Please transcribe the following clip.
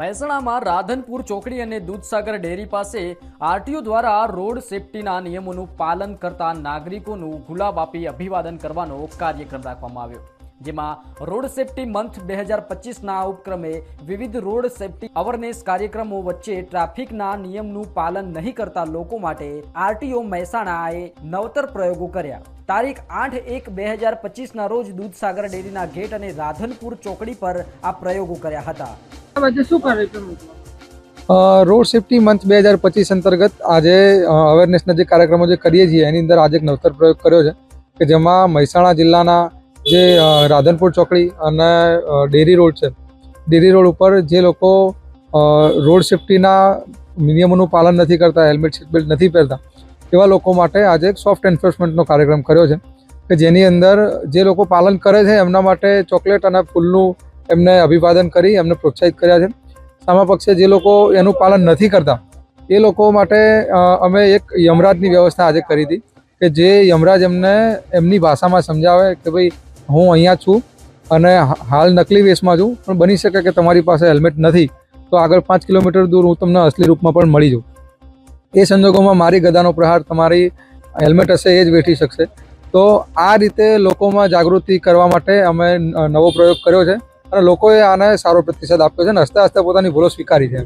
મહેસાણામાં રાધનપુર ચોકડી અને દૂધસાગર ડેરી પાસે આરટીઓ દ્વારા રોડ સેફટીના નિયમોનું પાલન કરતા નાગરિકોનું ગુલાબ આપી અભિવાદન કરવાનો કાર્યક્રમ રાખવામાં આવ્યો, જેમાં રોડ સેફટી મંથ બે હજાર પચીસના ઉપક્રમે વિવિધ રોડ સેફટી અવરનેસ કાર્યક્રમો વચ્ચે ટ્રાફિકના નિયમનું પાલન નહીં કરતા લોકો માટે આરટીઓ મહેસાણાએ નવતર પ્રયોગો કર્યા. તારીખ આઠ એક બે હજાર પચીસના રોજ દૂધસાગર ડેરીના ગેટ અને રાધનપુર ચોકડી પર આ પ્રયોગો કર્યા હતા. રોડ સેફટી મંથ બે હજાર પચીસ અંતર્ગત આજે અવેરનેસના જે કાર્યક્રમો જે કરીએ છીએ, એની અંદર આજે એક નવતર પ્રયોગ કર્યો છે, કે જેમાં મહેસાણા જિલ્લાના જે રાધનપુર ચોકડી અને ડેરી રોડ છે. ડેરી રોડ ઉપર જે લોકો રોડ સેફટીના નિયમોનું પાલન નથી કરતા, હેલ્મેટ, સીટબેલ્ટ નથી પહેરતા, એવા લોકો માટે આજે એક સોફ્ટ એન્ફોર્સમેન્ટનો કાર્યક્રમ કર્યો છે, કે જેની અંદર જે લોકો પાલન કરે છે, એમના માટે ચોકલેટ અને ફૂલનું એમને અભિવાદન કરી, એમને પ્રોત્સાહિત કર્યા છે. સામા પક્ષે જે લોકો એનું પાલન નથી કરતા, એ લોકો માટે અમે એક યમરાજની વ્યવસ્થા આજે કરી હતી કે જે યમરાજ એમને, એમની ભાષામાં સમજાવે કે ભાઈ, હું અહીંયા છું અને હાલ નકલી વેશમાં છું, પણ બની શકે કે તમારી પાસે હેલ્મેટ નથી, તો આગળ પાંચ કિલોમીટર દૂર હું તમને અસલી રૂપમાં પણ મળી જાઉં. એ સંજોગોમાં મારી ગદાનો પ્રહાર, તમારી હેલ્મેટ હશે એ જ વેઠી શકશે. તો આ રીતે લોકોમાં જાગૃતિ કરવા માટે અમે નવો પ્રયોગ કર્યો છે. અને લોકોએ આને સારો પ્રતિસાદ આપ્યો છે અને હસતા હસતા પોતાની ભૂલો સ્વીકારી છે.